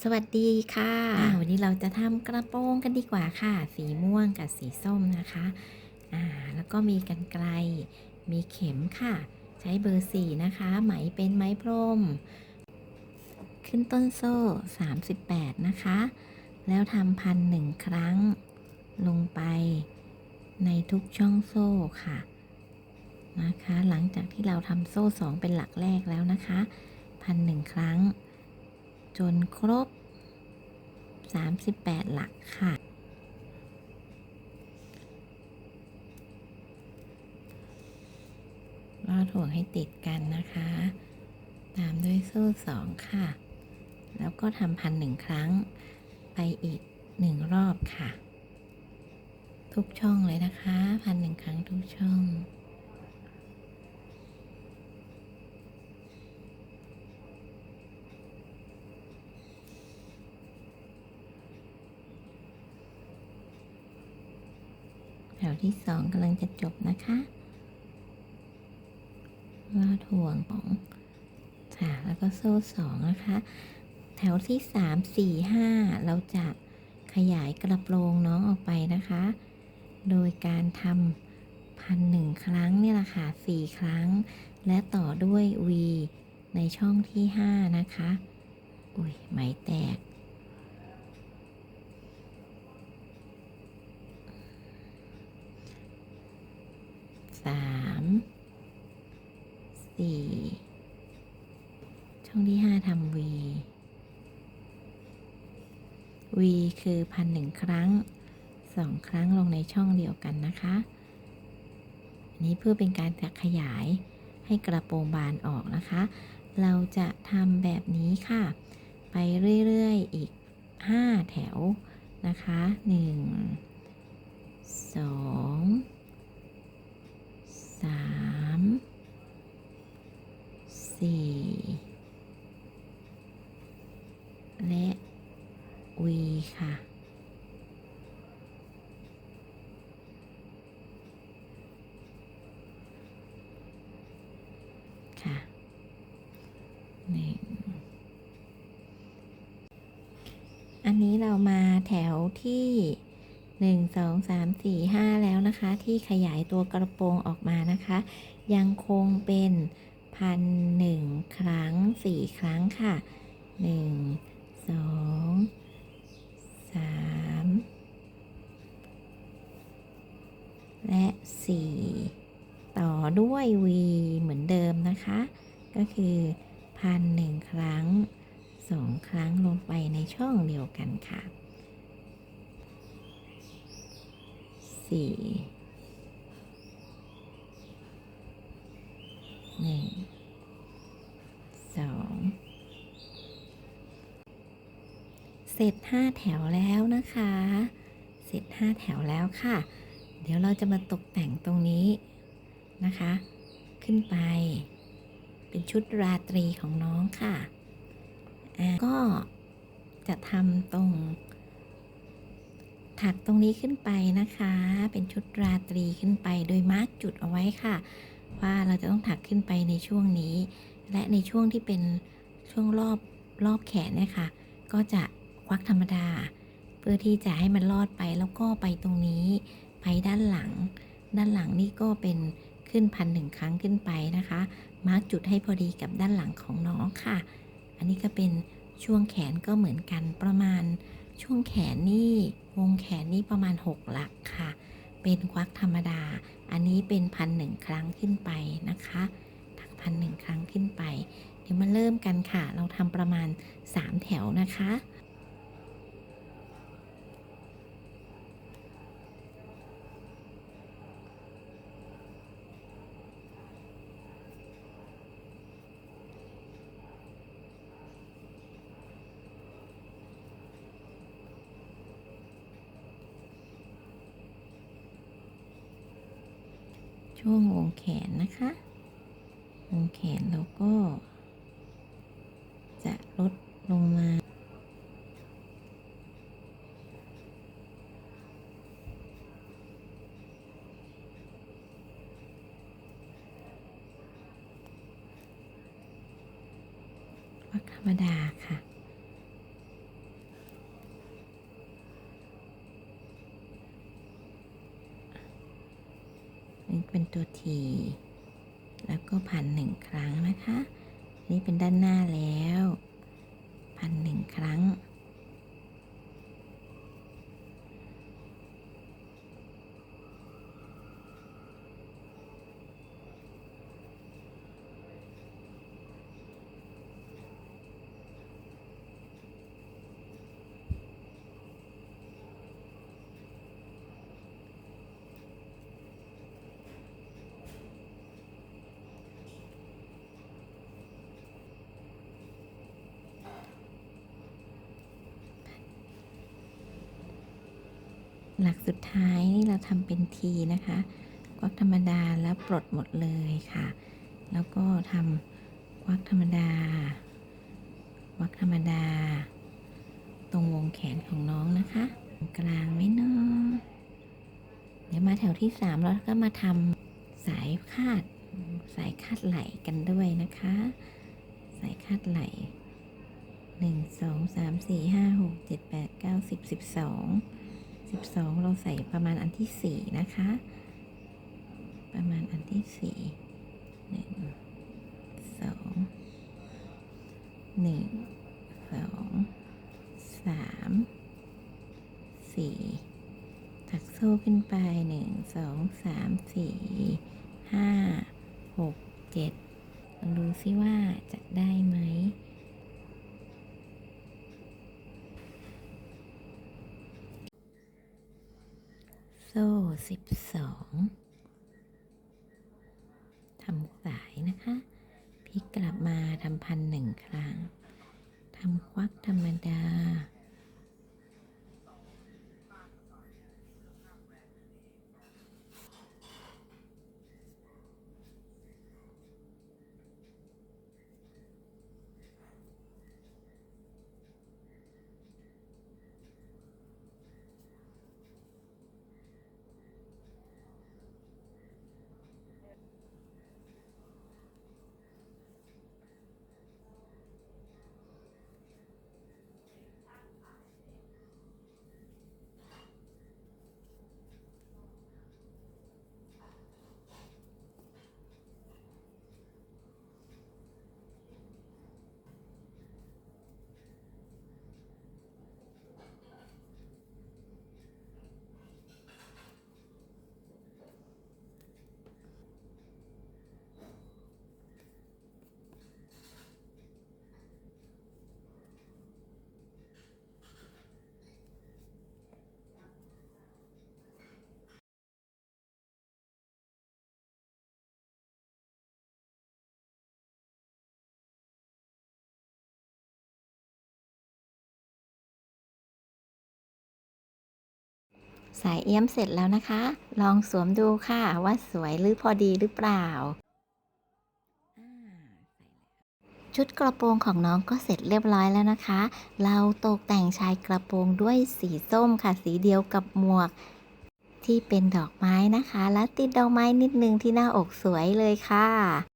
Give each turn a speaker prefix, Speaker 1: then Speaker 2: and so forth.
Speaker 1: สวัสดีค่ะวันนี้เราจะทำกระโปรงกันดีกว่าค่ะ สีม่วงกับสีส้มนะคะอ่าแล้วก็มีกันไกล มีเข็มค่ะ ใช้เบอร์สี่นะคะ ไหมเป็นไหมพรม ขึ้นต้นโซ่ 38 นะคะ แล้วทำพันหนึ่งครั้ง ลงไปในทุกช่องโซ่ค่ะ นะคะ หลังจากที่เราทำโซ่สองเป็นหลักแรกแล้วนะคะ พันหนึ่งครั้ง จนครบ 38 หลักค่ะ ลอดห่วงให้ติดกันนะคะ ตามด้วยโซ่สองค่ะ แล้วก็ทำพันหนึ่งครั้งไปอีกหนึ่งรอบค่ะ ทุกช่องเลยนะคะ พันหนึ่งครั้งทุกช่อง ถวที่สองกำลังจะจบนะคะลอดห่วงของค่ะแล้วก็โซ่สองนะคะ แถวที่สามสี่ห้าเราจะขยายกระโปรงน้องออกไปนะคะ โดยการทำพันหนึ่งครั้งนี่แหละค่ะสี่ครั้ง และต่อด้วย V ในช่องที่ห้านะคะ อุ้ยไหมแตก สามสี่ช่องที่ห้าทำ V V คือพันหนึ่งครั้งสองครั้งลงในช่องเดียวกันนะคะอันนี้เพื่อเป็นการจะขยายให้กระโปรงบานออกนะคะ เราจะทำแบบนี้ค่ะ ไปเรื่อยๆอีก 5 แถวนะคะ 1 2 สามสี่และ V ค่ะ ค่ะหนึ่งอันนี้เรามาแถวที่ หนึ่งสองสามสี่ห้าแล้วนะคะ ที่ขยายตัวกระโปรงออกมานะคะ ยังคงเป็นพันหนึ่งครั้งสี่ครั้งค่ะหนึ่งสองสามและสี่ต่อด้วย V เหมือนเดิมนะคะ ก็คือพันหนึ่งครั้งสองครั้งลงไปในช่องเดียวกันค่ะ สี่หนึ่งสองเสร็จห้าแถวแล้วนะคะ เสร็จห้าแถวแล้วค่ะ เดี๋ยวเราจะมาตกแต่งตรงนี้นะคะ ขึ้นไป เป็นชุดราตรีของน้องค่ะอ่าก็จะทำตรง ถักตรงนี้ขึ้นไปนะคะ เป็นชุดราตรีขึ้นไปโดยมาร์กจุดเอาไว้ค่ะ ว่าเราจะต้องถักขึ้นไปในช่วงนี้ และในช่วงที่เป็นช่วงรอบรอบแขนเนี่ยค่ะ ก็จะควักธรรมดา เพื่อที่จะให้มันลอดไปแล้วก็ไปตรงนี้ ไปด้านหลัง ด้านหลังนี่ก็เป็นขึ้นพันหนึ่งครั้งขึ้นไปนะคะ มาร์กจุดให้พอดีกับด้านหลังของน้องค่ะ อันนี้ก็เป็นช่วงแขนก็เหมือนกันประมาณ ช่วงแขนนี่วงแขนนี่ประมาณ 6 หลักค่ะ เป็นควักธรรมดา อันนี้เป็นพันหนึ่งครั้งขึ้นไปนะคะถักพันหนึ่งครั้งขึ้นไป เดี๋ยวมาเริ่มกันค่ะ เราทำประมาณ 3 แถวนะคะ ช่วงวงแขนนะคะ วงแขนเราก็ จะลดลงมาวักธรรมดาค่ะ เป็นตัว ที แล้วก็พันหนึ่งครั้งนะคะ นี่เป็นด้านหน้าแล้ว พันหนึ่งครั้ง หลักสุดท้ายนี่เราทำเป็นทีนะคะควักธรรมดาแล้วปลดหมดเลยค่ะ แล้วก็ทำควักธรรมดาควักธรรมดา ตรงวงแขนของน้องนะคะกลางไว้เนาะเดี๋ยวมาแถวที่สามแล้วก็มาทำสายคาดสายคาดไหลกันด้วยนะคะ สายคาดไหลหนึ่งสองสามสี่ห้าหกเจ็ดแปดเก้าสิบสิบสอง 12 เราใส่ประมาณอันที่ 4 นะคะ ประมาณอันที่ 4 1 2 1 2 3 4 ถักโซ่ขึ้นไป 1 2 3 4 5 6 7ลองดูซิว่าจะได้ไหม โซ่สิบสองทำสายนะคะพลิกกลับมาทำพันหนึ่งครั้ง ทำควักธรรมดา สายเอี้ยมเสร็จแล้วนะคะ ลองสวมดูค่ะ ว่าสวยหรือพอดีหรือเปล่า ชุดกระโปรงของน้องก็เสร็จเรียบร้อยแล้วนะคะ เราตกแต่งชายกระโปรงด้วยสีส้มค่ะ สีเดียวกับหมวก ที่เป็นดอกไม้นะคะ แล้วติดดอกไม้นิดนึงที่หน้าอกสวยเลยค่ะ